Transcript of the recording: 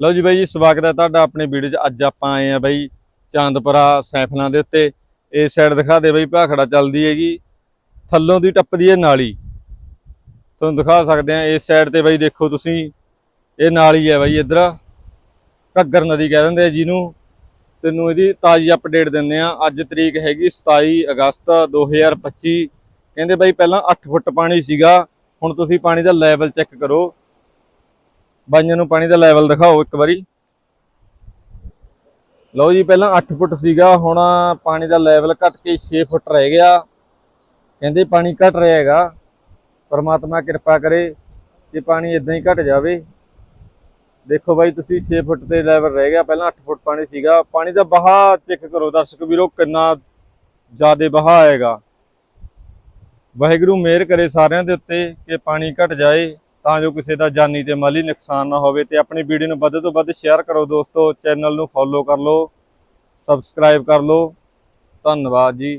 ਲਓ ਜੀ ਬਾਈ ਜੀ, ਸਵਾਗਤ ਹੈ ਤੁਹਾਡਾ ਆਪਣੀ ਵੀਡੀਓ 'ਚ। ਅੱਜ ਆਪਾਂ ਆਏ ਆ ਬਾਈ ਚਾਂਦਪੁਰਾ ਸੈਫਲਾਂ ਦੇ ਉੱਤੇ। ਇਸ ਸਾਈਡ ਦਿਖਾ ਦੇ ਬਾਈ, ਭਾਖੜਾ ਚੱਲਦੀ ਹੈਗੀ। ਥੱਲੋਂ ਦੀ ਟੱਪਦੀ ਹੈ ਨਾਲੀ। ਤੁਹਾਨੂੰ ਦਿਖਾ ਸਕਦੇ ਆ ਇਸ ਸਾਈਡ ਤੇ ਬਾਈ ਦੇਖੋ ਤੁਸੀਂ। ਇਹ ਨਾਲੀ ਹੈ ਬਾਈ ਇੱਧਰ। ਘੱਗਰ ਨਦੀ ਕਹਿ ਦਿੰਦੇ ਆ ਜਿਹਨੂੰ। ਤੈਨੂੰ ਇਹਦੀ ਤਾਜ਼ੀ ਅਪਡੇਟ ਦਿੰਦੇ ਆ ਅੱਜ ਤਰੀਕ ਹੈਗੀ 27 ਅਗਸਤ 2025 ਕਹਿੰਦੇ ਬਾਈ ਪਹਿਲਾਂ 8 ਫੁੱਟ ਪਾਣੀ ਸੀਗਾ। ਹੁਣ ਤੁਸੀਂ ਪਾਣੀ ਦਾ ਲੈਵਲ ਚੈੱਕ ਕਰੋ। ਬਾਈਆਂ ਨੂੰ ਪਾਣੀ ਦਾ ਲੈਵਲ ਦਿਖਾਓ ਇੱਕ ਵਾਰੀ। ਲਓ ਜੀ, ਪਹਿਲਾਂ 8 ਫੁੱਟ ਸੀਗਾ, ਹੁਣ ਪਾਣੀ ਦਾ ਲੈਵਲ ਘਟ ਕੇ 6 ਫੁੱਟ ਰਹਿ ਗਿਆ। ਕਹਿੰਦੇ ਪਾਣੀ ਘਟ ਰਿਹਾ ਹੈਗਾ ਪਰਮਾਤਮਾ ਕਿਰਪਾ ਕਰੇ ਕਿ ਪਾਣੀ ਇਦਾਂ ਹੀ ਘਟ ਜਾਵੇ। ਦੇਖੋ ਬਾਈ, ਤੁਸੀਂ 6 ਫੁੱਟ ਤੇ ਲੈਵਲ ਰਹਿ ਗਿਆ। ਪਹਿਲਾਂ 8 ਫੁੱਟ ਪਾਣੀ ਸੀਗਾ। ਪਾਣੀ ਦਾ ਵਹਾਅ ਚੈੱਕ ਕਰੋ ਦਰਸ਼ਕ ਵੀਰੋ, ਕਿੰਨਾ ਜ਼ਿਆਦਾ ਵਹਾਅ ਆਏਗਾ। ਵਾਹਿਗੁਰੂ, ਮਿਹਰ ਕਰੇ ਸਾਰਿਆਂ ਦੇ ਉੱਤੇ ਕਿ ਪਾਣੀ ਘਟ ਜਾਏ। ਤਾਂ ਜੋ ਕਿਸੇ ਦਾ ਜਾਨੀ ਤੇ ਮਾਲੀ ਨੁਕਸਾਨ ਨਾ ਹੋਵੇ ਤੇ ਆਪਣੀ ਵੀਡੀਓ ਨੂੰ ਵੱਧ ਤੋਂ ਵੱਧ ਸ਼ੇਅਰ ਕਰੋ ਦੋਸਤੋ ਚੈਨਲ ਨੂੰ ਫੋਲੋ ਕਰ ਲਓ ਸਬਸਕ੍ਰਾਈਬ ਕਰ ਲਓ। ਧੰਨਵਾਦ ਜੀ।